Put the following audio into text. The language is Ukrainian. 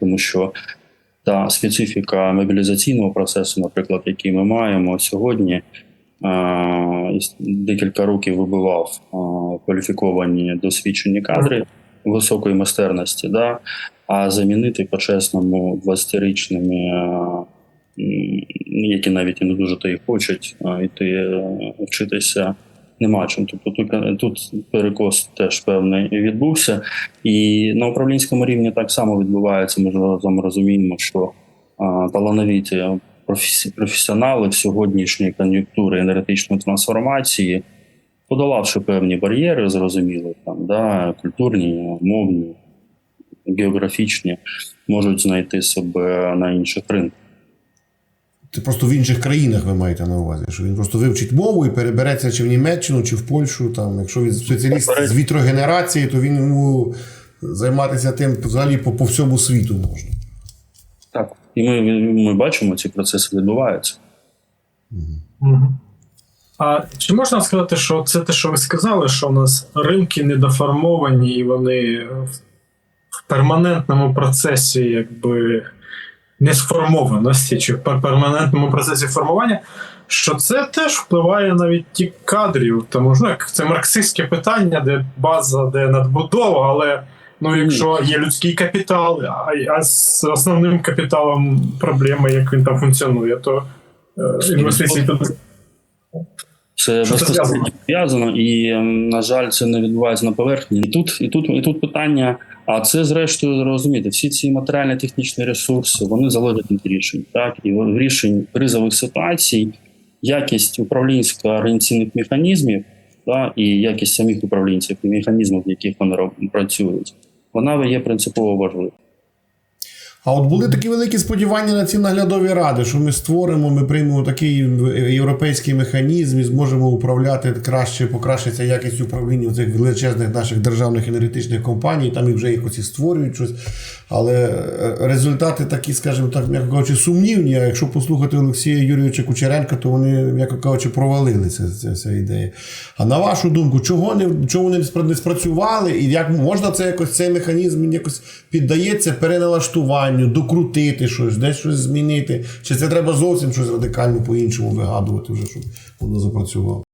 тому що та специфіка мобілізаційного процесу, наприклад, який ми маємо сьогодні, декілька років вибивав кваліфіковані досвідчені кадри високої майстерності, да, а замінити по-чесному 20-річними, е, які навіть і не дуже то і хочуть йти е, вчитися. Нема чим. Тобто тут, тут перекос теж певний відбувся. І на управлінському рівні так само відбувається. Ми ж разом розуміємо, що а, талановиті професі- професіонали в сьогоднішній кон'юнктури енергетичної трансформації, подолавши певні бар'єри, зрозуміло, там, да, культурні, мовні, географічні, можуть знайти себе на інших ринках. Це просто в інших країнах ви маєте на увазі, що він просто вивчить мову і перебереться чи в Німеччину, чи в Польщу. Там, якщо він спеціаліст з вітрогенерації, то він йому займатися тим взагалі по, по всьому світу можна. Так. І ми, ми бачимо, ці процеси відбуваються. Мгм. А чи можна сказати, що це те, що ви сказали, що у нас ринки недоформовані і вони в в перманентному процесі, якби не сформованості, чи в перманентному процесі формування, що це теж впливає на відтік кадрів, тому ну, як це марксистське питання, де база, де надбудова, але ну, якщо є людський капітал, а, а з основним капіталом проблема, як він там функціонує, то е, інвестиції туди. Це безпосередньо пов'язано, і ем, на жаль, це не відбувається на поверхні. І тут, і тут, і тут питання. А це зрештою розумієте, всі ці матеріально-технічні ресурси вони залежать від рішень. Так і в рішень кризових ситуацій якість управлінсько організаційних механізмів та, і якість самих управлінців і механізмів, в яких вони працюють, вона є принципово важливою. А от були такі великі сподівання на ці наглядові ради, що ми створимо, ми приймемо такий європейський механізм і зможемо управляти краще, покращиться якість управління цих величезних наших державних енергетичних компаній, там і вже якось і створюють щось. Але е, результати такі, скажімо так, м'яко кажучи, сумнівні. А якщо послухати Олексія Юрійовича Кучеренка, то вони, м'яко кажучи, провалили ця, ця, ця ідея. А на вашу думку, чого не чого не спрацювали, і як можна це якось цей механізм якось піддається переналаштуванню, докрутити щось, десь щось змінити? Чи це треба зовсім щось радикально по-іншому вигадувати вже, щоб воно запрацювало?